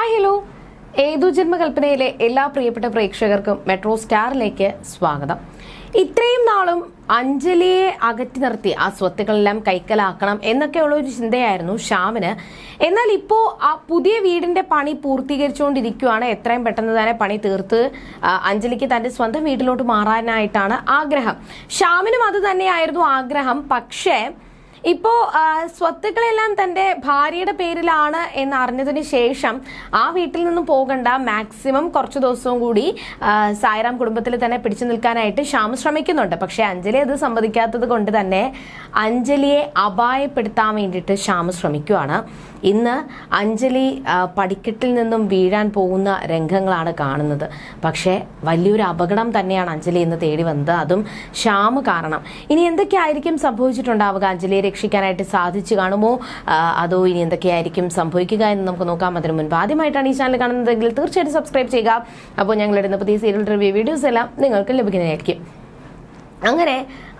Hi hello ഏതു ജന്മകൽപ്പനയിലെ എല്ലാ പ്രിയപ്പെട്ട പ്രേക്ഷകർക്കും മെട്രോ സ്റ്റാറിലേക്ക് സ്വാഗതം. ഇത്രയും നാളും അഞ്ജലിയെ അകറ്റി നിർത്തി ആ സ്വത്തുക്കളെല്ലാം കൈക്കലാക്കണം എന്നൊക്കെയുള്ള ഒരു ചിന്തയായിരുന്നു ശ്യാമിന്. എന്നാൽ ഇപ്പോൾ ആ പുതിയ വീടിന്റെ പണി പൂർത്തീകരിച്ചുകൊണ്ടിരിക്കുകയാണ് എത്രയും പെട്ടെന്ന് തന്നെ പണി തീർത്ത് അഞ്ജലിക്ക് തന്റെ സ്വന്തം വീട്ടിലോട്ട് മാറാനായിട്ടാണ് ആഗ്രഹം. ശ്യാമിനും അത് തന്നെയായിരുന്നു ആഗ്രഹം. പക്ഷേ ഇപ്പോ സ്വത്തുക്കളെല്ലാം തന്റെ ഭാര്യയുടെ പേരിലാണ് എന്ന് അറിഞ്ഞതിന് ശേഷം ആ വീട്ടിൽ നിന്നും പോകണ്ട മാക്സിമം കുറച്ച് ദിവസവും കൂടി സായിറാം കുടുംബത്തിൽ തന്നെ പിടിച്ചു നിൽക്കാനായിട്ട് ശ്യാം ശ്രമിക്കുന്നുണ്ട്. പക്ഷെ അഞ്ജലി അത് സമ്മതിക്കാത്തത് കൊണ്ട് തന്നെ അഞ്ജലിയെ അപായപ്പെടുത്താൻ വേണ്ടിയിട്ട് ശ്യാം ശ്രമിക്കുകയാണ് ഇന്ന് അഞ്ജലി പടിക്കെട്ടിൽ നിന്നും വീഴാൻ പോകുന്ന രംഗങ്ങളാണ് കാണുന്നത്. പക്ഷേ വലിയൊരു അപകടം തന്നെയാണ് അഞ്ജലി ഇന്ന് തേടി വന്നത്. അതും ശ്യാം കാരണം. ഇനി എന്തൊക്കെയായിരിക്കും സംഭവിച്ചിട്ടുണ്ടാവുക അഞ്ജലിയെ രക്ഷിക്കാനായിട്ട് സാധിച്ചു കാണുമോ? അതോ ഇനി എന്തൊക്കെയായിരിക്കും സംഭവിക്കുക എന്ന് നമുക്ക് നോക്കാം. അതിന് മുൻപ് ആദ്യമായിട്ടാണ് ഈ ചാനൽ കാണുന്നതെങ്കിൽ തീർച്ചയായിട്ടും സബ്സ്ക്രൈബ് ചെയ്യുക. അപ്പോൾ ഞങ്ങൾ ഇടുന്ന പുതിയ സീരിയൽ റിവ്യൂ വീഡിയോസ് എല്ലാം നിങ്ങൾക്ക് ലഭിക്കുന്നതായിരിക്കും. അങ്ങനെ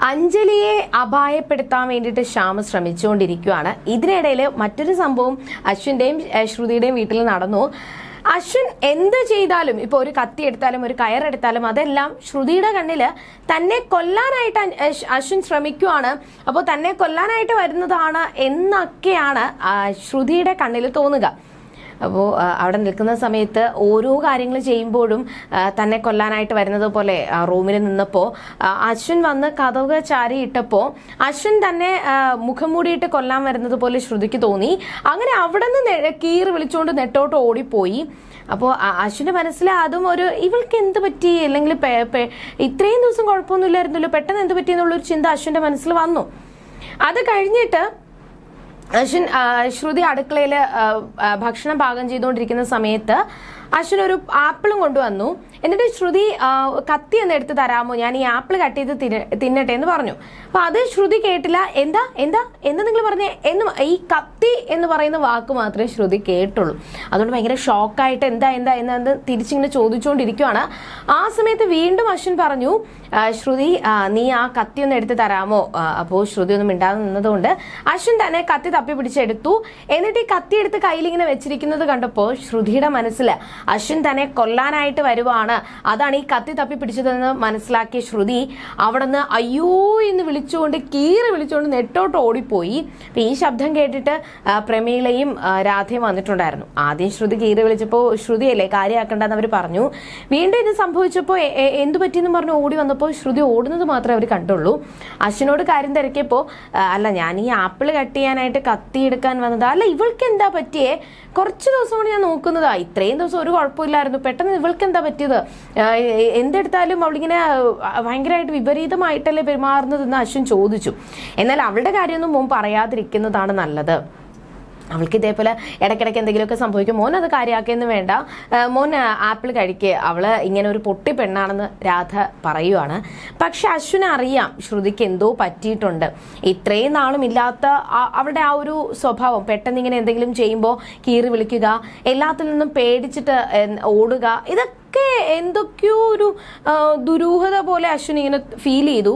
അഞ്ജലിയെ അപായപ്പെടുത്താൻ വേണ്ടിയിട്ട് ശ്യാമ ശ്രമിച്ചുകൊണ്ടിരിക്കുകയാണ്. ഇതിനിടയിൽ മറ്റൊരു സംഭവം അശ്വിന്റെയും ശ്രുതിയുടെയും വീട്ടിൽ നടന്നു. അശ്വിൻ എന്ത് ചെയ്താലും ഇപ്പൊ ഒരു കത്തി എടുത്താലും ഒരു കയറെടുത്താലും അതെല്ലാം ശ്രുതിയുടെ കണ്ണിൽ തന്നെ കൊല്ലാനായിട്ട് അശ്വിൻ ശ്രമിക്കുവാണ്. അപ്പോൾ തന്നെ കൊല്ലാനായിട്ട് വരുന്നതാണ് എന്നൊക്കെയാണ് ശ്രുതിയുടെ കണ്ണിൽ തോന്നുക. അപ്പോൾ അവിടെ നിൽക്കുന്ന സമയത്ത് ഓരോ കാര്യങ്ങൾ ചെയ്യുമ്പോഴും തന്നെ കൊല്ലാനായിട്ട് വരുന്നത് പോലെ റൂമിൽ നിന്നപ്പോൾ അശ്വിൻ വന്ന് കഥവുക ചാരി ഇട്ടപ്പോൾ അശ്വിൻ തന്നെ മുഖം മൂടിയിട്ട് കൊല്ലാൻ വരുന്നത് പോലെ ശ്രുതിക്ക് തോന്നി. അങ്ങനെ അവിടെ നിന്ന് കീറ് വിളിച്ചുകൊണ്ട് നെട്ടോട്ട് ഓടിപ്പോയി. അപ്പോൾ അശ്വിന്റെ മനസ്സിൽ അതും ഒരു ഇവൾക്ക് എന്ത് പറ്റി? അല്ലെങ്കിൽ ഇത്രയും ദിവസം കുഴപ്പമൊന്നുമില്ലായിരുന്നല്ലോ പെട്ടെന്ന് എന്ത് പറ്റി എന്നുള്ളൊരു ചിന്ത അശ്വിന്റെ മനസ്സിൽ വന്നു. അത് കഴിഞ്ഞിട്ട് അശ്വിൻ ശ്രുതി അടുക്കളയിൽ ഭക്ഷണം പാകം ചെയ്തുകൊണ്ടിരിക്കുന്ന സമയത്ത് അശ്വിൻ ഒരു ആപ്പിളും കൊണ്ടുവന്നു. എന്നിട്ട് ശ്രുതി കത്തി ഒന്ന് എടുത്ത് തരാമോ? ഞാൻ ഈ ആപ്പിൾ കട്ട് ചെയ്ത് തിന്നട്ടെ എന്ന് പറഞ്ഞു. അപ്പൊ അത് ശ്രുതി കേട്ടില്ല. എന്താ എന്താ എന്താ നിങ്ങൾ പറഞ്ഞ? എന്ന് ഈ കത്തി എന്ന് പറയുന്ന വാക്ക് മാത്രമേ ശ്രുതി കേട്ടുള്ളൂ. അതുകൊണ്ട് ഭയങ്കര ഷോക്കായിട്ട് എന്താ എന്താ എന്ന് തിരിച്ചിങ്ങനെ ചോദിച്ചുകൊണ്ടിരിക്കുവാണ് ആ സമയത്ത് വീണ്ടും അശ്വിൻ പറഞ്ഞു ശ്രുതി നീ ആ കത്തി ഒന്ന് എടുത്ത് തരാമോ? അപ്പോൾ ശ്രുതി ഒന്നും മിണ്ടാതെ നിന്നതുകൊണ്ട് അശ്വിൻ തന്നെ കത്തി തപ്പി പിടിച്ചെടുത്തു. എന്നിട്ട് ഈ കത്തി എടുത്ത് കയ്യിൽ ഇങ്ങനെ വെച്ചിരിക്കുന്നത് കണ്ടപ്പോൾ ശ്രുതിയുടെ മനസ്സിൽ അശ്വിൻ തന്നെ കൊല്ലാനായിട്ട് വരുവാണ്. അതാണ് ഈ കത്തി തപ്പി പിടിച്ചതെന്ന് മനസ്സിലാക്കിയ ശ്രുതി അവിടെ നിന്ന് അയ്യോ എന്ന് വിളിച്ചുകൊണ്ട് കീറി വിളിച്ചുകൊണ്ട് നെട്ടോട്ട് ഓടിപ്പോയി. അപ്പം ഈ ശബ്ദം കേട്ടിട്ട് പ്രമീളയും രാധയും വന്നിട്ടുണ്ടായിരുന്നു. ആദ്യം ശ്രുതി കീറി വിളിച്ചപ്പോൾ ശ്രുതിയല്ലേ കാര്യമാക്കണ്ടെന്ന് അവർ പറഞ്ഞു. വീണ്ടും ഇത് സംഭവിച്ചപ്പോൾ എന്തു പറ്റിയെന്ന് പറഞ്ഞു ഓടി വന്നപ്പോൾ ശ്രുതി ഓടുന്നത് മാത്രമേ അവർ കണ്ടുള്ളൂ. അശ്വിനോട് കാര്യം തിരക്കിയപ്പോൾ അല്ല ഞാൻ ഈ ആപ്പിൾ കട്ട് ചെയ്യാനായിട്ട് കത്തി എടുക്കാൻ വന്നതാ. അല്ല ഇവൾക്ക് എന്താ പറ്റിയേ? കുറച്ച് ദിവസം കൊണ്ട് ഞാൻ നോക്കുന്നതാ. ഇത്രയും ദിവസം ഒരു കുഴപ്പമില്ലായിരുന്നു. പെട്ടെന്ന് ഇവൾക്ക് എന്താ പറ്റിയത് എന്തെടുത്താലും അവളിങ്ങനെ ഭയങ്കരമായിട്ട് വിപരീതമായിട്ടല്ലേ പെരുമാറുന്നതെന്ന് അശ്വിൻ ചോദിച്ചു. എന്നാൽ അവളുടെ കാര്യമൊന്നും മുമ്പ് പറയാതിരിക്കുന്നതാണ് നല്ലത്. അവൾക്ക് ഇതേപോലെ ഇടയ്ക്കിടയ്ക്ക് എന്തെങ്കിലുമൊക്കെ സംഭവിക്കും. മോൻ അത് കാര്യമാക്കിയെന്ന് വേണ്ട. മോൻ ആപ്പിൾ കഴിക്കുക അവൾ ഇങ്ങനെ ഒരു പൊട്ടി പെണ്ണാണെന്ന് രാധ പറയുവാണ്. പക്ഷെ അശ്വിന് അറിയാം ശ്രുതിക്ക് എന്തോ പറ്റിയിട്ടുണ്ട്. ഇത്രയും നാളും ഇല്ലാത്ത അവളുടെ ആ ഒരു സ്വഭാവം. പെട്ടെന്ന് ഇങ്ങനെ എന്തെങ്കിലും ചെയ്യുമ്പോൾ കീറി വിളിക്കുക എല്ലാത്തിൽ നിന്നും പേടിച്ചിട്ട് ഓടുക ഇതൊക്കെ എന്തൊക്കെയോ ഒരു ദുരൂഹത പോലെ അശ്വിൻ ഇങ്ങനെ ഫീൽ ചെയ്തു.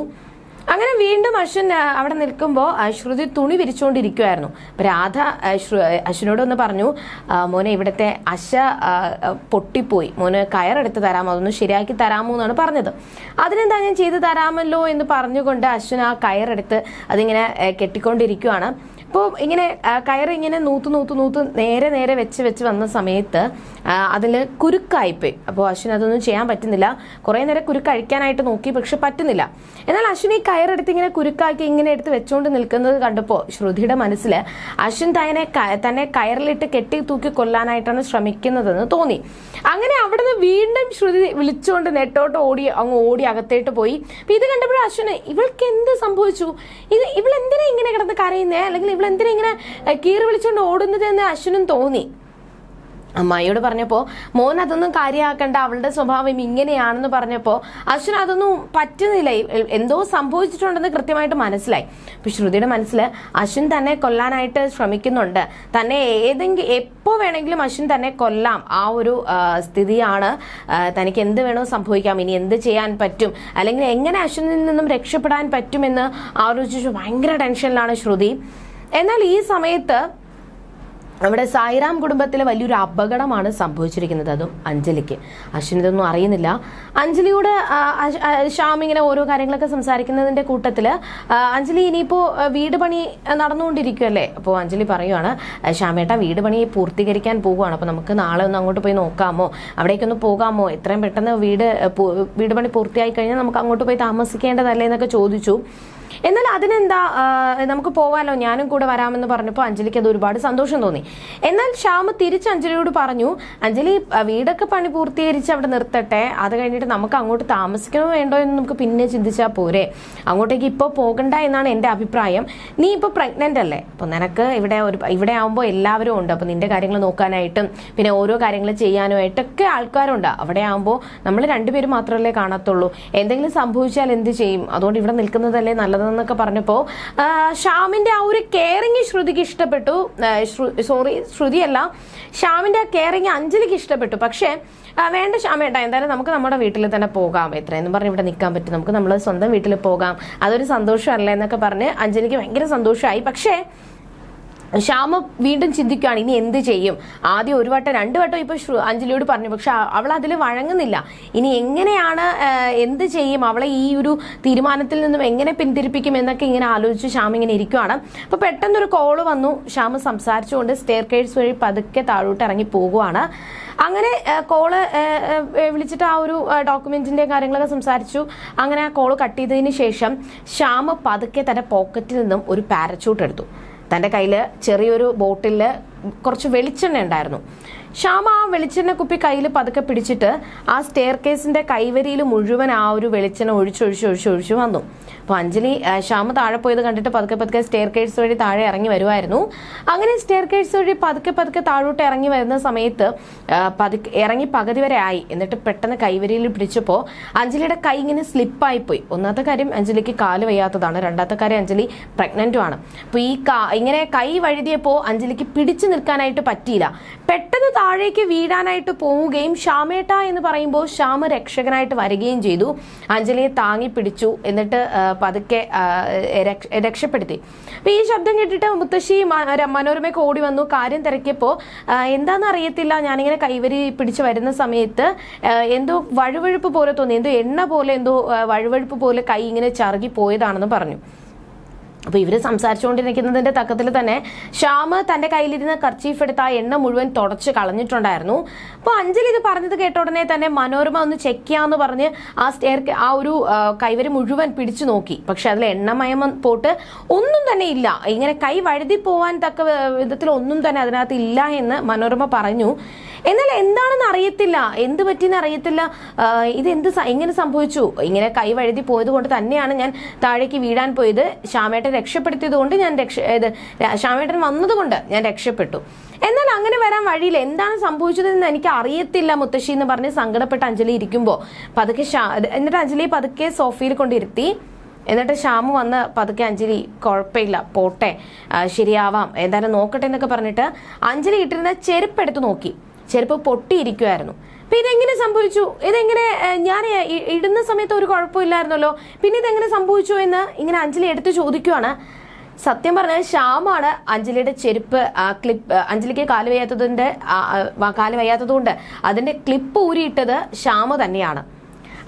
അങ്ങനെ വീണ്ടും അശ്വിൻ അവിടെ നിൽക്കുമ്പോൾ ശ്രുതി തുണി വിരിച്ചുകൊണ്ടിരിക്കുമായിരുന്നു രാധ ആ, ശ്രു- അശ്വിനോട് ഒന്ന് പറഞ്ഞു മോനെ ഇവിടുത്തെ അശ പൊട്ടിപ്പോയി. മോന് കയറെടുത്ത് തരാമോ? അതൊന്ന് ശരിയാക്കി തരാമോ എന്നാണ് പറഞ്ഞത്. അതിനെന്താ ഞാൻ ചെയ്തു തരാമല്ലോ എന്ന് പറഞ്ഞുകൊണ്ട് അശ്വിൻ ആ കയറെടുത്ത് അതിങ്ങനെ കെട്ടിക്കൊണ്ടിരിക്കുകയാണ് അപ്പോൾ ഇങ്ങനെ ആ, കയറ് ഇങ്ങനെ നൂത്ത് നൂത്ത് നൂത്ത് നേരെ നേരെ വെച്ച് വെച്ച് വന്ന സമയത്ത് അതിൽ കുരുക്കായിപ്പോയി. അപ്പോൾ അശ്വിൻ അതൊന്നും ചെയ്യാൻ പറ്റുന്നില്ല. കുറേ നേരം കുരുക്ക് അഴിക്കാനായിട്ട് നോക്കി പക്ഷെ പറ്റുന്നില്ല. എന്നാൽ അശ്വിൻ ഈ കയറെടുത്ത് ഇങ്ങനെ കുരുക്കാക്കി ഇങ്ങനെ എടുത്ത് വെച്ചുകൊണ്ട് നിൽക്കുന്നത് കണ്ടപ്പോൾ ശ്രുതിയുടെ മനസ്സിൽ അശ്വിൻ തന്നെ തന്നെ കയറിലിട്ട് കെട്ടി തൂക്കി കൊല്ലാനായിട്ടാണ് ശ്രമിക്കുന്നതെന്ന് തോന്നി. അങ്ങനെ അവിടുന്ന് വീണ്ടും ശ്രുതി വിളിച്ചുകൊണ്ട് നെട്ടോട്ട് ഓടി അങ്ങ് ഓടി അകത്തേട്ട് പോയി. ഇത് കണ്ടപ്പോഴും അശ്വിന് ഇവൾക്ക് എന്ത് സംഭവിച്ചു? ഇത് ഇവൾ എന്തിനാ ഇങ്ങനെ കിടന്ന് കരയുന്നേ? അല്ലെങ്കിൽ ഇവൾ എന്തിനാ ഇങ്ങനെ കീറി വിളിച്ചുകൊണ്ട് ഓടുന്നത് എന്ന് അശ്വനും തോന്നി. അമ്മായിയോട് പറഞ്ഞപ്പോൾ മോൻ അതൊന്നും കാര്യമാക്കണ്ട അവളുടെ സ്വഭാവം ഇങ്ങനെയാണെന്ന് പറഞ്ഞപ്പോൾ അശ്വിൻ അതൊന്നും പറ്റുന്നില്ല. എന്തോ സംഭവിച്ചിട്ടുണ്ടെന്ന് കൃത്യമായിട്ട് മനസ്സിലായി. അപ്പം ശ്രുതിയുടെ മനസ്സിൽ അശ്വൻ തന്നെ കൊല്ലാനായിട്ട് ശ്രമിക്കുന്നുണ്ട്. തന്നെ ഏതെങ്കിലും എപ്പോൾ വേണമെങ്കിലും അശ്വൻ തന്നെ കൊല്ലാം. ആ ഒരു സ്ഥിതിയാണ് തനിക്ക് എന്ത് വേണോ സംഭവിക്കാം. ഇനി എന്ത് ചെയ്യാൻ പറ്റും? അല്ലെങ്കിൽ എങ്ങനെ അശ്വനിൽ നിന്നും രക്ഷപ്പെടാൻ പറ്റുമെന്ന് ആലോചിച്ചു ഭയങ്കര ടെൻഷനിലാണ് ശ്രുതി. എന്നാൽ ഈ സമയത്ത് നമ്മുടെ സായിറാം കുടുംബത്തിലെ വലിയൊരു അപകടമാണ് സംഭവിച്ചിരിക്കുന്നത്. അതും അഞ്ജലിക്ക്. അശ്വിൻ ഇതൊന്നും അറിയുന്നില്ല. അഞ്ജലിയോട് ശ്യാം ഇങ്ങനെ ഓരോ കാര്യങ്ങളൊക്കെ സംസാരിക്കുന്നതിന്റെ കൂട്ടത്തിൽ അഞ്ജലി ഇനിയിപ്പോ വീട് പണി നടന്നുകൊണ്ടിരിക്കുമല്ലേ അപ്പോൾ അഞ്ജലി പറയുവാണ് "ആ, ശ്യാമേട്ട വീട് പണി പൂർത്തീകരിക്കാൻ പോവുകയാണ്. അപ്പോൾ നമുക്ക് നാളെ ഒന്ന് അങ്ങോട്ട് പോയി നോക്കാമോ? അവിടേക്കൊന്ന് പോകാമോ? എത്രയും പെട്ടെന്ന് വീട് വീട് പണി പൂർത്തിയായി കഴിഞ്ഞാൽ നമുക്ക് അങ്ങോട്ട് പോയി താമസിക്കേണ്ടതല്ലേ എന്നൊക്കെ ചോദിച്ചു. എന്നാൽ അതിനെന്താ നമുക്ക് പോവാലോ? ഞാനും കൂടെ വരാമെന്ന് പറഞ്ഞപ്പോൾ അഞ്ജലിക്ക് അത് ഒരുപാട് സന്തോഷം തോന്നി. എന്നാൽ ശ്യാമ തിരിച്ച് അഞ്ജലിയോട് പറഞ്ഞു അഞ്ജലി വീടൊക്കെ പണി പൂർത്തീകരിച്ച് അവിടെ നിർത്തട്ടെ. അത് കഴിഞ്ഞിട്ട് നമുക്ക് അങ്ങോട്ട് താമസിക്കണോ വേണ്ടോ എന്ന് നമുക്ക് പിന്നെ ചിന്തിച്ചാൽ പോരെ. അങ്ങോട്ടേക്ക് ഇപ്പോൾ പോകണ്ട എന്നാണ് എന്റെ അഭിപ്രായം. നീ ഇപ്പോൾ പ്രഗ്നന്റ് അല്ലേ? അപ്പോൾ നിനക്ക് ഇവിടെ ഒരു ഇവിടെ ആകുമ്പോൾ എല്ലാവരും ഉണ്ട്. അപ്പോൾ നിന്റെ കാര്യങ്ങൾ നോക്കാനായിട്ടും പിന്നെ ഓരോ കാര്യങ്ങൾ ചെയ്യാനുമായിട്ടൊക്കെ ആൾക്കാരുണ്ട്. അവിടെ ആകുമ്പോൾ നമ്മൾ രണ്ടുപേരും മാത്രമല്ലേ കാണത്തുള്ളൂ. എന്തെങ്കിലും സംഭവിച്ചാൽ എന്ത് ചെയ്യും? അതുകൊണ്ട് ഇവിടെ നിൽക്കുന്നതല്ലേ നല്ലതെന്നൊക്കെ പറഞ്ഞപ്പോൾ ശ്യാമിന്റെ ആ ഒരു കെയറിങ് ശ്രുതിക്ക് ഇഷ്ടപ്പെട്ടു. സോറി ശ്രുതിയല്ല ശ്യാമിന്റെ ആ കെയറിങ് അഞ്ജലിക്ക് ഇഷ്ടപ്പെട്ടു. പക്ഷേ വേണ്ട ശ്യാമേട്ടാ എന്തായാലും നമുക്ക് നമ്മുടെ വീട്ടിൽ തന്നെ പോകാം. എത്രയെന്നും പറഞ്ഞ് ഇവിടെ നിൽക്കാൻ പറ്റും. നമുക്ക് നമ്മൾ സ്വന്തം വീട്ടിൽ പോകാം. അതൊരു സന്തോഷമല്ല എന്നൊക്കെ പറഞ്ഞ് അഞ്ജലിക്ക് ഭയങ്കര സന്തോഷമായി. പക്ഷേ ശ്യാമ വീണ്ടും ചിന്തിക്കുകയാണ് ഇനി എന്ത് ചെയ്യും? ആദ്യം ഒരു വട്ടം രണ്ടു വട്ടം ഇപ്പൊ അഞ്ജലിയോട് പറഞ്ഞു പക്ഷെ അവൾ അതിൽ വഴങ്ങുന്നില്ല. ഇനി എങ്ങനെയാണ് എന്ത് ചെയ്യും? അവളെ ഈ ഒരു തീരുമാനത്തിൽ നിന്നും എങ്ങനെ പിന്തിരിപ്പിക്കും എന്നൊക്കെ ഇങ്ങനെ ആലോചിച്ച് ശ്യാം ഇങ്ങനെ ഇരിക്കുകയാണ് അപ്പൊ പെട്ടെന്നൊരു കോൾ വന്നു ശ്യാമ സംസാരിച്ചുകൊണ്ട് സ്റ്റെയർ കേഴ്സ് വഴി പതുക്കെ താഴോട്ട് ഇറങ്ങി പോകുവാണ്. അങ്ങനെ കോൾ വിളിച്ചിട്ട് ആ ഒരു ഡോക്യുമെന്റിന്റെ കാര്യങ്ങളൊക്കെ സംസാരിച്ചു. അങ്ങനെ ആ കോൾ കട്ട് ചെയ്തതിന് ശേഷം ശ്യാമ പതുക്കെ തന്റെ പോക്കറ്റിൽ നിന്നും ഒരു പാരച്യൂട്ട് എടുത്തു. തന്റെ കയ്യിൽ ചെറിയൊരു ബോട്ടിൽ കുറച്ച് വെളിച്ചെണ്ണ ഉണ്ടായിരുന്നു. ശ്യാമ ആ വെളിച്ചെണ്ണ കുപ്പി കയ്യിൽ പതുക്കെ പിടിച്ചിട്ട് ആ സ്റ്റെയർ കേസിന്റെ കൈവരിയിൽ മുഴുവൻ ആ ഒരു വെളിച്ചെണ്ണ ഒഴിച്ചൊഴിച്ച് ഒഴിച്ച് ഒഴിച്ച് വന്നു. അപ്പോൾ അഞ്ജലി ശ്യാമ താഴെ പോയത് കണ്ടിട്ട് പതുക്കെ പതുക്കെ സ്റ്റെയർ കേസ് വഴി താഴെ ഇറങ്ങി വരുമായിരുന്നു അങ്ങനെ സ്റ്റെയർ കേസ് വഴി പതുക്കെ പതുക്കെ താഴോട്ട് ഇറങ്ങി വരുന്ന സമയത്ത് പതുക്കെ ഇറങ്ങി പകുതി വരെ ആയി. എന്നിട്ട് പെട്ടെന്ന് കൈവരിയിൽ പിടിച്ചപ്പോൾ അഞ്ജലിയുടെ കൈ ഇങ്ങനെ സ്ലിപ്പായി പോയി. ഒന്നാമത്തെ കാര്യം അഞ്ജലിക്ക് കാൽ വയ്യാത്തതാണ്. രണ്ടാമത്തെ കാര്യം അഞ്ജലി പ്രഗ്നന്റും ആണ്. അപ്പോൾ ഈ ഇങ്ങനെ കൈ വഴുതിയപ്പോൾ അഞ്ജലിക്ക് പിടിച്ചു നിൽക്കാനായിട്ട് പറ്റിയില്ല. പെട്ടെന്ന് താഴേക്ക് വീഴാനായിട്ട് പോവുകയും ശ്യാമേട്ട എന്ന് പറയുമ്പോൾ ശ്യാമ രക്ഷകനായിട്ട് വരികയും ചെയ്തു. അഞ്ജലിയെ താങ്ങി പിടിച്ചു. എന്നിട്ട് പതുക്കെ രക്ഷപ്പെടുത്തി. അപ്പൊ ഈ ശബ്ദം കേട്ടിട്ട് മുത്തശ്ശി മനോരമയ്ക്ക് ഓടി വന്നു. കാര്യം തിരക്കിയപ്പോൾ എന്താണെന്ന് അറിയത്തില്ല. ഞാനിങ്ങനെ കൈവരി പിടിച്ചു വരുന്ന സമയത്ത് എന്തോ വഴുവഴുപ്പ് പോലെ തോന്നി. എന്തോ എണ്ണ പോലെ എന്തോ വഴുവഴുപ്പ് പോലെ കൈ ഇങ്ങനെ ചറുകി പോയതാണെന്ന് പറഞ്ഞു. അപ്പൊ ഇവർ സംസാരിച്ചുകൊണ്ടിരിക്കുന്നതിന്റെ തക്കത്തിൽ തന്നെ ശ്യാമ് തന്റെ കയ്യിലിരുന്ന കർച്ചീഫ് എടുത്ത് ആ എണ്ണ മുഴുവൻ തുടച്ച് കളഞ്ഞിട്ടുണ്ടായിരുന്നു. അപ്പൊ അഞ്ജലി ഇത് പറഞ്ഞത് കേട്ട ഉടനെ തന്നെ മനോരമ ഒന്ന് ചെക്ക് ചെയ്യാന്ന് പറഞ്ഞ് ആ സ്റ്റെയർ ആ ഒരു കൈവരി മുഴുവൻ പിടിച്ചു നോക്കി. പക്ഷെ അതിൽ എണ്ണമയം പോട്ട് ഒന്നും തന്നെ ഇല്ല. ഇങ്ങനെ കൈ വഴുതി പോവാൻ തക്ക വിധത്തിൽ ഒന്നും തന്നെ അതിനകത്ത് ഇല്ല എന്ന് മനോരമ പറഞ്ഞു. എന്നാൽ എന്താണെന്ന് അറിയത്തില്ല. എന്ത് പറ്റിയെന്ന് അറിയത്തില്ല. ഇത് എന്ത് എങ്ങനെ സംഭവിച്ചു? ഇങ്ങനെ കൈ വഴുതി പോയത് കൊണ്ട് തന്നെയാണ് ഞാൻ താഴേക്ക് വീഴാൻ പോയത്. ശ്യാമേട്ടൻ രക്ഷപ്പെടുത്തിയത് കൊണ്ട് ഞാൻ രക്ഷ ഇത് ശ്യാമേട്ടൻ വന്നതുകൊണ്ട് ഞാൻ രക്ഷപ്പെട്ടു. എന്നാൽ അങ്ങനെ വരാൻ വഴിയില്ല. എന്താണ് സംഭവിച്ചതെന്ന് എനിക്ക് അറിയത്തില്ല മുത്തശ്ശി എന്ന് പറഞ്ഞ് സങ്കടപ്പെട്ട അഞ്ജലി ഇരിക്കുമ്പോൾ പതുക്കെ എന്നിട്ട് അഞ്ജലി പതുക്കെ സോഫയിൽ കൊണ്ടിരുത്തി. എന്നിട്ട് ശ്യാമു വന്ന് പതുക്കെ അഞ്ജലി കുഴപ്പമില്ല പോട്ടെ. ശരിയാവാം. എന്തായാലും നോക്കട്ടെ എന്നൊക്കെ പറഞ്ഞിട്ട് അഞ്ജലി ഇട്ടിരുന്ന ചെരുപ്പ് എടുത്ത് നോക്കി. ചെരുപ്പ് പൊട്ടിയിരിക്കുമായിരുന്നു അപ്പൊ ഇതെങ്ങനെ സംഭവിച്ചു? ഇതെങ്ങനെ ഞാൻ ഇടുന്ന സമയത്ത് ഒരു കുഴപ്പമില്ലായിരുന്നല്ലോ. പിന്നെ ഇതെങ്ങനെ സംഭവിച്ചു എന്ന് ഇങ്ങനെ അഞ്ജലി എടുത്ത് ചോദിക്കുവാണ്. സത്യം പറഞ്ഞാൽ ശ്യാമാണ് അഞ്ജലിയുടെ ചെരുപ്പ് ക്ലിപ്പ് അഞ്ജലിക്ക് കാൽ ആ, കാൽ വയ്യാത്തതുകൊണ്ട് അതിന്റെ ക്ലിപ്പ് ഊരിയിട്ടത് ശ്യാമ തന്നെയാണ്.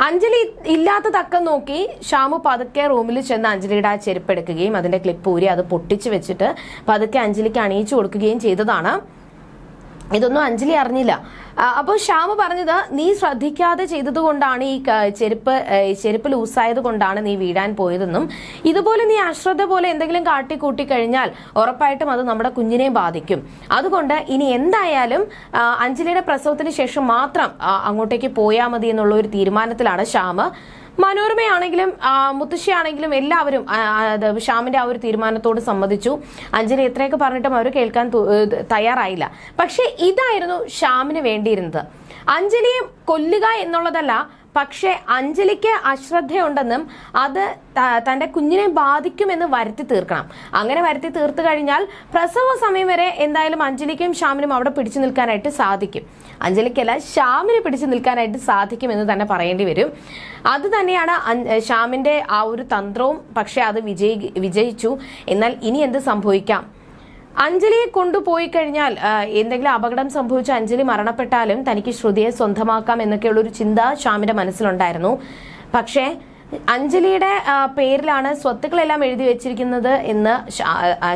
അഞ്ജലി ഇല്ലാത്ത തക്കം നോക്കി ഷാമു പതുക്കെ റൂമിൽ ചെന്ന് അഞ്ജലിയുടെ ആ ചെരുപ്പ് എടുക്കുകയും അതിന്റെ ക്ലിപ്പ് ഊരി അത് പൊട്ടിച്ച് വെച്ചിട്ട് പതുക്കെ അഞ്ജലിക്ക് അണിയിച്ചു കൊടുക്കുകയും ചെയ്തതാണ്. ഇതൊന്നും അഞ്ജലി അറിഞ്ഞില്ല. അപ്പോൾ ശ്യാമ പറഞ്ഞത് നീ ശ്രദ്ധിക്കാതെ ചെയ്തത് കൊണ്ടാണ് ഈ ചെരുപ്പ് ചെരുപ്പ് ലൂസായത് കൊണ്ടാണ് നീ വീടാൻ പോയതെന്നും ഇതുപോലെ നീ അശ്രദ്ധ പോലെ എന്തെങ്കിലും കാട്ടിക്കൂട്ടി കഴിഞ്ഞാൽ ഉറപ്പായിട്ടും അത് നമ്മുടെ കുഞ്ഞിനെ ബാധിക്കും. അതുകൊണ്ട് ഇനി എന്തായാലും അഞ്ജലിയുടെ പ്രസവത്തിന് ശേഷം മാത്രം അങ്ങോട്ടേക്ക് പോയാൽ മതി എന്നുള്ള ഒരു തീരുമാനത്തിലാണ് ശ്യാമ. മനോരമയാണെങ്കിലും മുത്തശ്ശിയാണെങ്കിലും എല്ലാവരും ശ്യാമിന്റെ ആ ഒരു തീരുമാനത്തോട് സമ്മതിച്ചു. അഞ്ജലി എത്രയൊക്കെ പറഞ്ഞിട്ടും അവർ കേൾക്കാൻ തയ്യാറായില്ല. പക്ഷെ ഇതായിരുന്നു ശ്യാമിന് വേണ്ടിയിരുന്നത് അഞ്ജലിയെ കൊല്ലുക എന്നുള്ളതല്ല പക്ഷേ അഞ്ജലിക്ക് അശ്രദ്ധയുണ്ടെന്നും അത് തന്റെ കുഞ്ഞിനെ ബാധിക്കുമെന്ന് വരുത്തി തീർക്കണം. അങ്ങനെ വരുത്തി തീർത്തു കഴിഞ്ഞാൽ പ്രസവ സമയം വരെ എന്തായാലും അഞ്ജലിക്കും ശ്യാമിനും അവിടെ പിടിച്ചു നിൽക്കാനായിട്ട് സാധിക്കും. അഞ്ജലിക്കല്ല ശ്യാമിന് പിടിച്ചു നിൽക്കാനായിട്ട് സാധിക്കുമെന്ന് തന്നെ പറയേണ്ടി വരും. അത് തന്നെയാണ് ശ്യാമിന്റെ ആ ഒരു തന്ത്രവും പക്ഷെ അത് വിജയി വിജയിച്ചു. എന്നാൽ ഇനി എന്ത് സംഭവിക്കാം? അഞ്ജലിയെ കൊണ്ടുപോയി കഴിഞ്ഞാൽ എന്തെങ്കിലും അപകടം സംഭവിച്ച അഞ്ജലി മരണപ്പെട്ടാലും തനിക്ക് ശ്രുതിയെ സ്വന്തമാക്കാം എന്നൊക്കെയുള്ള ഒരു ചിന്ത ശ്യാമിന്റെ മനസ്സിലുണ്ടായിരുന്നു. പക്ഷേ അഞ്ജലിയുടെ പേരിലാണ് സ്വത്തുക്കളെല്ലാം എഴുതി വെച്ചിരിക്കുന്നത് എന്ന്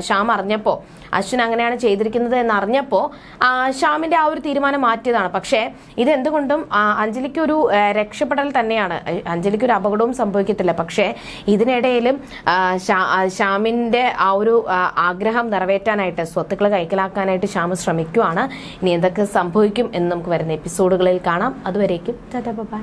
ശ്യാം അറിഞ്ഞപ്പോൾ അശ്വിൻ അങ്ങനെയാണ് ചെയ്തിരിക്കുന്നത് എന്ന് അറിഞ്ഞപ്പോൾ ശ്യാമിന്റെ ആ ഒരു തീരുമാനം മാറ്റിയതാണ്. പക്ഷേ ഇതെന്തുകൊണ്ടും അഞ്ജലിക്ക് ഒരു രക്ഷപ്പെടൽ തന്നെയാണ്. അഞ്ജലിക്ക് ഒരു അപകടവും സംഭവിക്കത്തില്ല. പക്ഷേ ഇതിനിടയിലും ശ്യാമിന്റെ ആ ഒരു ആഗ്രഹം നിറവേറ്റാനായിട്ട് സ്വത്തുക്കൾ കൈക്കലാക്കാനായിട്ട് ശ്യാം ശ്രമിക്കുവാണ്. ഇനി എന്തൊക്കെ സംഭവിക്കും എന്ന് നമുക്ക് വരുന്ന എപ്പിസോഡുകളിൽ കാണാം. അതുവരേക്കും ടാറ്റാ ബൈ.